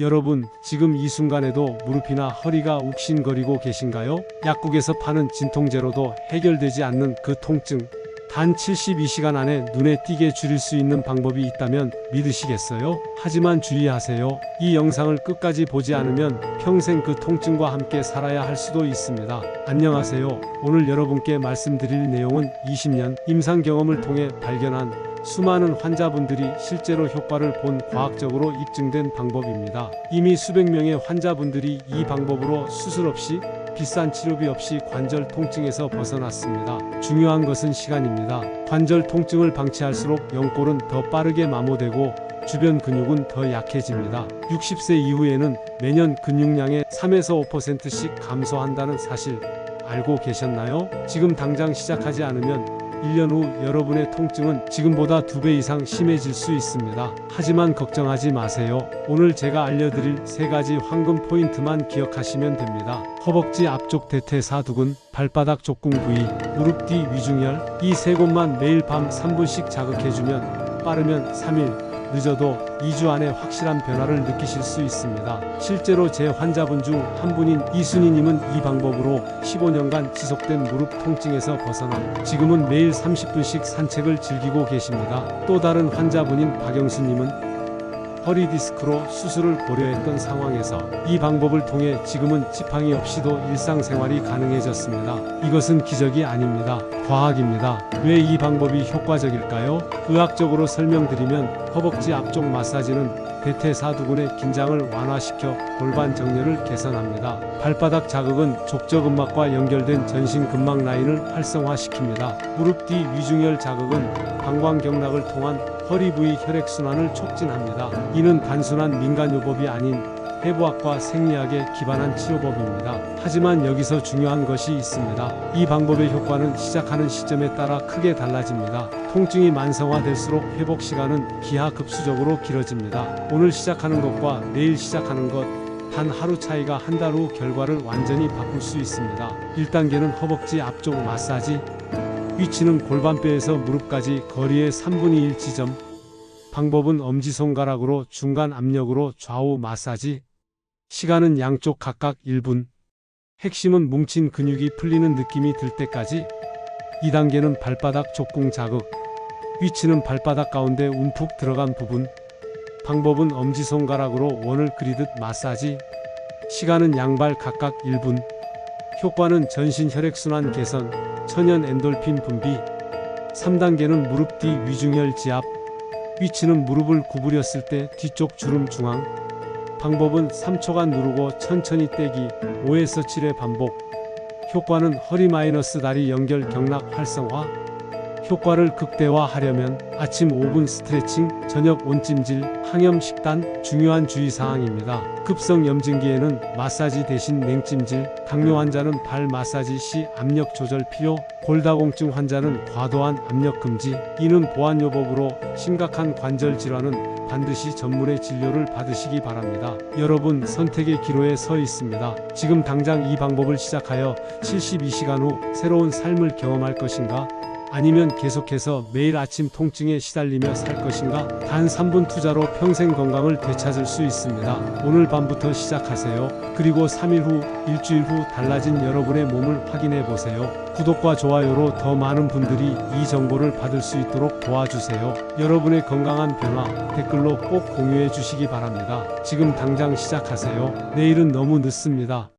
여러분, 지금 이 순간에도 무릎이나 허리가 욱신거리고 계신가요? 약국에서 파는 진통제로도 해결되지 않는 그 통증. 단 72시간 안에 눈에 띄게 줄일 수 있는 방법이 있다면 믿으시겠어요? 하지만 주의하세요. 이 영상을 끝까지 보지 않으면 평생 그 통증과 함께 살아야 할 수도 있습니다. 안녕하세요. 오늘 여러분께 말씀드릴 내용은 20년 임상 경험을 통해 발견한 수많은 환자분들이 실제로 효과를 본 과학적으로 입증된 방법입니다. 이미 수백 명의 환자분들이 이 방법으로 수술 없이 비싼 치료비 없이 관절 통증에서 벗어났습니다. 중요한 것은 시간입니다. 관절 통증을 방치할수록 연골은 더 빠르게 마모되고 주변 근육은 더 약해집니다. 60세 이후에는 매년 근육량의 3에서 5%씩 감소한다는 사실 알고 계셨나요? 지금 당장 시작하지 않으면 1년 후 여러분의 통증은 지금보다 2배 이상 심해질 수 있습니다. 하지만 걱정하지 마세요. 오늘 제가 알려드릴 세 가지 황금 포인트만 기억하시면 됩니다. 허벅지 앞쪽 대퇴사두근, 발바닥 족궁 부위, 무릎 뒤 위중혈 이 세 곳만 매일 밤 3분씩 자극해주면 빠르면 3일, 늦어도 2주 안에 확실한 변화를 느끼실 수 있습니다. 실제로 제 환자분 중 한 분인 이순희님은 이 방법으로 15년간 지속된 무릎 통증에서 벗어나 지금은 매일 30분씩 산책을 즐기고 계십니다. 또 다른 환자분인 박영수님은 허리 디스크로 수술을 고려했던 상황에서 이 방법을 통해 지금은 지팡이 없이도 일상생활이 가능해졌습니다. 이것은 기적이 아닙니다. 과학입니다. 왜 이 방법이 효과적일까요? 의학적으로 설명드리면 허벅지 앞쪽 마사지는 대퇴사두근의 긴장을 완화시켜 골반 정렬을 개선합니다. 발바닥 자극은 족저근막과 연결된 전신근막 라인을 활성화시킵니다. 무릎 뒤 위중혈 자극은 방광경락을 통한 허리 부위 혈액순환을 촉진합니다. 이는 단순한 민간요법이 아닌 해부학과 생리학에 기반한 치료법입니다. 하지만 여기서 중요한 것이 있습니다. 이 방법의 효과는 시작하는 시점에 따라 크게 달라집니다. 통증이 만성화될수록 회복 시간은 기하급수적으로 길어집니다. 오늘 시작하는 것과 내일 시작하는 것, 단 하루 차이가 한 달 후 결과를 완전히 바꿀 수 있습니다. 1단계는 허벅지 앞쪽 마사지, 위치는 골반뼈에서 무릎까지 거리의 3분의 1 지점. 방법은 엄지손가락으로 중간 압력으로 좌우 마사지. 시간은 양쪽 각각 1분. 핵심은 뭉친 근육이 풀리는 느낌이 들 때까지. 2단계는 발바닥 족궁 자극. 위치는 발바닥 가운데 움푹 들어간 부분. 방법은 엄지손가락으로 원을 그리듯 마사지. 시간은 양발 각각 1분. 효과는 전신 혈액순환 개선, 천연 엔돌핀 분비. 3단계는 무릎 뒤 위중혈 지압. 위치는 무릎을 구부렸을 때 뒤쪽 주름 중앙. 방법은 3초간 누르고 천천히 떼기 5에서 7회 반복. 효과는 허리 마이너스 다리 연결 경락 활성화. 효과를 극대화하려면 아침 5분 스트레칭, 저녁 온찜질, 항염 식단 중요한 주의사항입니다. 급성 염증기에는 마사지 대신 냉찜질, 당뇨 환자는 발 마사지 시 압력 조절 필요, 골다공증 환자는 과도한 압력 금지. 이는 보안요법으로 심각한 관절 질환은 반드시 전문의 진료를 받으시기 바랍니다. 여러분 선택의 기로에 서 있습니다. 지금 당장 이 방법을 시작하여 72시간 후 새로운 삶을 경험할 것인가? 아니면 계속해서 매일 아침 통증에 시달리며 살 것인가? 단 3분 투자로 평생 건강을 되찾을 수 있습니다. 오늘 밤부터 시작하세요. 그리고 3일 후, 일주일 후 달라진 여러분의 몸을 확인해 보세요. 구독과 좋아요로 더 많은 분들이 이 정보를 받을 수 있도록 도와주세요. 여러분의 건강한 변화 댓글로 꼭 공유해 주시기 바랍니다. 지금 당장 시작하세요. 내일은 너무 늦습니다.